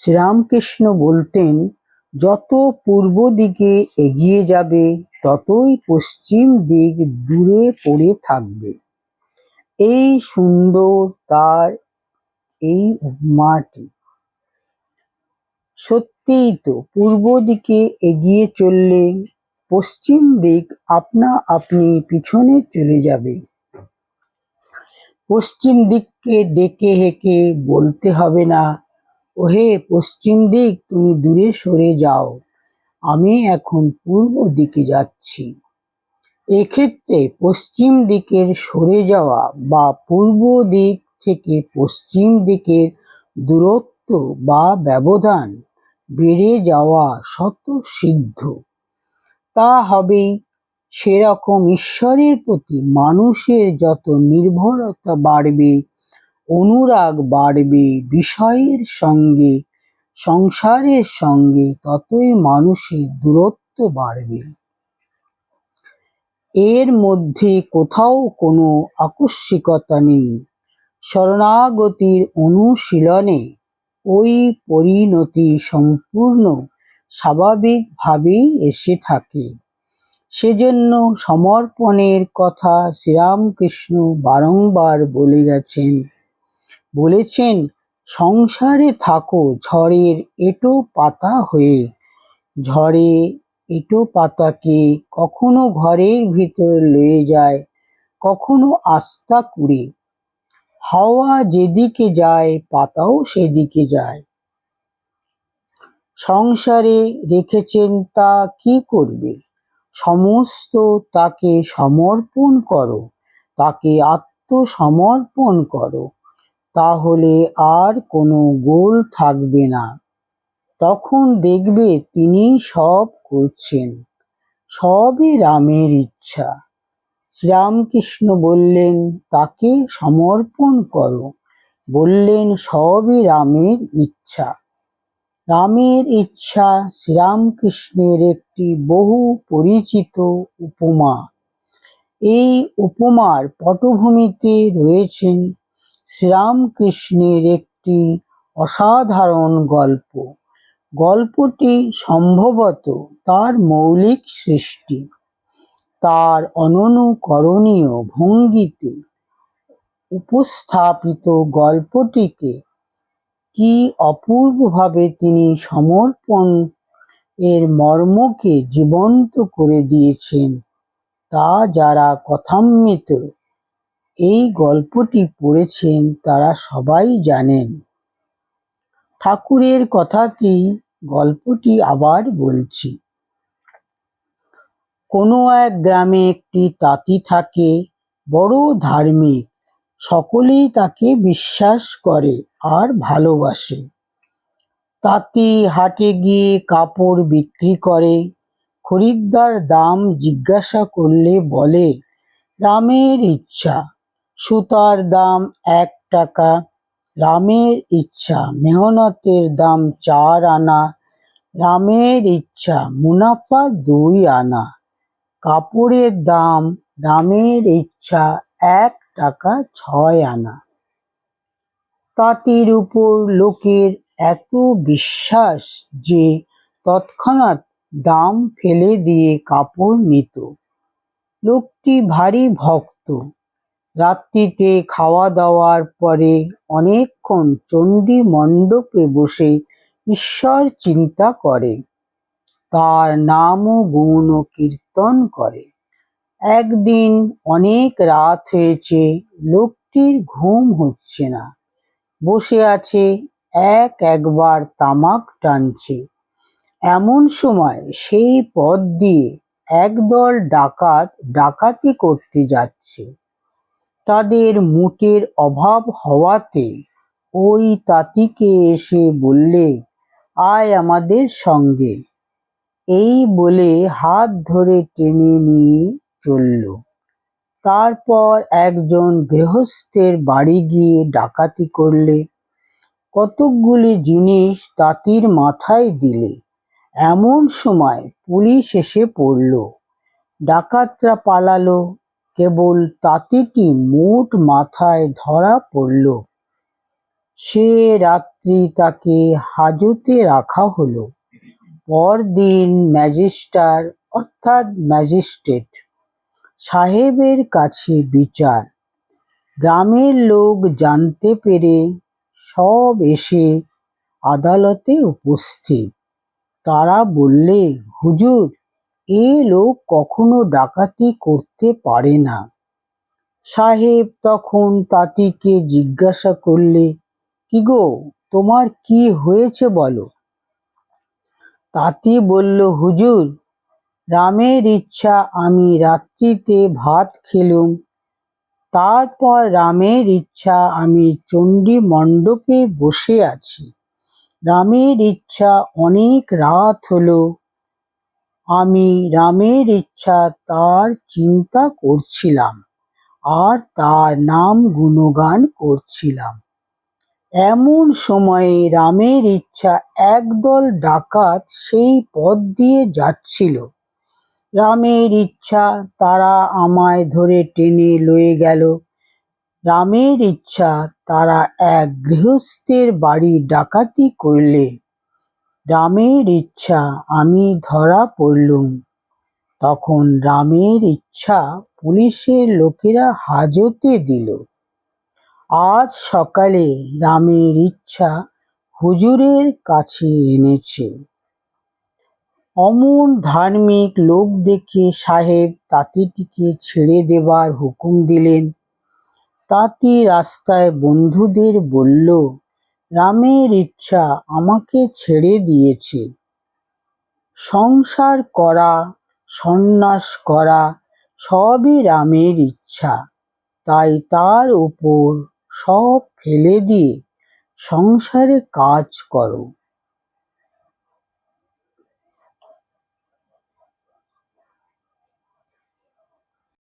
শ্রীরামকৃষ্ণ বলতেন, যত পূর্ব দিকে এগিয়ে যাবে, ততই পশ্চিম দিক দূরে পড়ে থাকবে। এই সুন্দর তার, এই উপমাটি। সত্যিই তো, পূর্ব দিকে এগিয়ে চললে পশ্চিম দিক আপনা আপনি পিছনে চলে যাবে। পশ্চিম দিককে ডেকে হেঁকে বলতে হবে না ওহে পশ্চিম দিক, তুমি দূরে সরে যাও। আমি এখন পূর্ব দিকে যাচ্ছি। এক্ষেত্রে পশ্চিম দিকের সরে যাওয়া বা পূর্ব দিক থেকে পশ্চিম দিকের দূরত্ব বা ব্যবধান বেড়ে যাওয়া শত সিদ্ধ। তা হবেই সেরকম ঈশ্বরের প্রতি মানুষের যত নির্ভরতা বাড়বে অনুরাগ বাড়বে বিষয়ের সঙ্গে, সংসারের সঙ্গে ততই মানুষের দূরত্ব বাড়বে। এর মধ্যে কোথাও কোনো আকস্মিকতা নেই। শরণাগতির অনুশীলনে ওই পরিণতি সম্পূর্ণ স্বাভাবিকভাবেই এসে থাকে। সেজন্য সমর্পণের কথা শ্রীরামকৃষ্ণ বারংবার বলে গেছেন বলেছেন, সংসারে থাকো, ঝড়ের এটো পাতা হয়ে। ঝড়ে এটো পাতাকে কখনো ঘরের ভিতর লয়ে যায়, কখনো আস্তা কুড়ে। হাওয়া যেদিকে যায়, পাতাও সেদিকে যায়। সংসারে রেখেছেন তা কি করবে? সমস্ত তাকে সমর্পণ করো, তাকে আত্মসমর্পণ করো। তাহলে আর কোনো গোল থাকবে না। তখন দেখবে তিনি সব করছেন। সবই রামের ইচ্ছা। শ্রীরামকৃষ্ণ বললেন, তাকে সমর্পণ করো। বললেন, সবই রামের ইচ্ছা। রামের ইচ্ছা শ্রীরামকৃষ্ণের একটি বহু পরিচিত উপমা। এই উপমার পটভূমিতে রয়েছেন শ্রীরামকৃষ্ণের একটি অসাধারণ গল্প। গল্পটি সম্ভবত তার মৌলিক সৃষ্টি। তার অননুকরণীয় ভঙ্গিতে উপস্থাপিত গল্পটিকে কি অপূর্বভাবে তিনি সমর্পণ এর মর্মকে জীবন্ত করে দিয়েছেন, তা যারা কথামৃত এই গল্পটি পড়েছেন তারা সবাই জানেন। ঠাকুরের কথাটি গল্পটি আবার বলছি। কোনো এক গ্রামে একটি তাঁতি থাকে, বড় ধার্মিক, সকলেই তাকে বিশ্বাস করে আর ভালোবাসে। তাঁতি হাটে গিয়ে কাপড় বিক্রি করে, খরিদ্দার দাম জিজ্ঞাসা করলে বলে, রামের ইচ্ছা। সুতার দাম এক টাকা, রামের ইচ্ছা, মেহনতের দাম চার আনা, রামের ইচ্ছা, মুনাফা দুই আনা। কাপড়ের দাম, রামের ইচ্ছা, এক টাকা ছয় আনা। তাঁতির উপর লোকের এত বিশ্বাস যে তৎক্ষণাৎ দাম ফেলে দিয়ে কাপড় নিত। লোকটি ভারী ভক্ত রাত্রিতে খাওয়া দাওয়ার পরে অনেকক্ষণ চণ্ডী মণ্ডপে বসে ঈশ্বর চিন্তা করে। তার নাম ও গুণ ও কীর্তন করে। একদিন অনেক রাত হয়েছে, লোকটির ঘুম হচ্ছে না। বসে আছে, এক একবার তামাক টানছে। এমন সময় সেই পথ দিয়ে একদল ডাকাত ডাকাতি করতে যাচ্ছে। তাদের মুটের অভাব হওয়াতে ওই তাঁতিকে এসে বললে, আয় আমাদের সঙ্গে। এই বলে হাত ধরে টেনে নিয়ে চলল। তারপর একজন গৃহস্থের বাড়ি গিয়ে ডাকাতি করলে। কতকগুলি জিনিস তাঁতির মাথায় দিলে। এমন সময় পুলিশ এসে পড়ল। ডাকাতরা পালালো। কেবল তাঁতিটি মোট মাথায় ধরা পড়ল। সে রাত্রি তাকে হাজতে রাখা হলো। পরদিন ম্যাজিস্টার অর্থাৎ ম্যাজিস্ট্রেট, সাহেবের কাছে বিচার। গ্রামের লোক জানতে পেরে সব এসে আদালতে উপস্থিত। তারা বললে, হুজুর এ লোক কখনো ডাকাতি করতে পারে না। সাহেব তখন তাঁতিকে জিজ্ঞাসা করলে, কি গো, তোমার কি হয়েছে বলো? তাঁতি বলল, হুজুর, রামের ইচ্ছা আমি রাত্রিতে ভাত খেলুম। তারপর রামের ইচ্ছা আমি চণ্ডী মণ্ডপে বসে আছি। রামের ইচ্ছা অনেক রাত হলো। আমি রামের ইচ্ছা তার চিন্তা করছিলাম, আর তার নাম গুণগান করছিলাম। এমন সময়ে রামের ইচ্ছা একদল ডাকাত সেই পথ দিয়ে যাচ্ছিল। রামের ইচ্ছা তারা আমায় ধরে টেনে লয়ে গেল। রামের ইচ্ছা তারা এক গৃহস্থের বাড়ি ডাকাতি করলে। রামের ইচ্ছা আমি ধরা পড়লুম। তখন রামের ইচ্ছা পুলিশের লোকেরা হাজতে দিল। আজ সকালে রামের ইচ্ছা হুজুরের কাছে এনেছে। অমন ধার্মিক লোক দেখে সাহেব তাঁতিটিকে ছেড়ে দেবার হুকুম দিলেন। তাঁতি রাস্তায় বন্ধুদের বলল রামের ইচ্ছা আমাকে ছেড়ে দিয়েছে। সংসার করা, সন্ন্যাস করা সবই রামের ইচ্ছা। তাই তার উপর সব ফেলে দিয়ে সংসারে কাজ করো।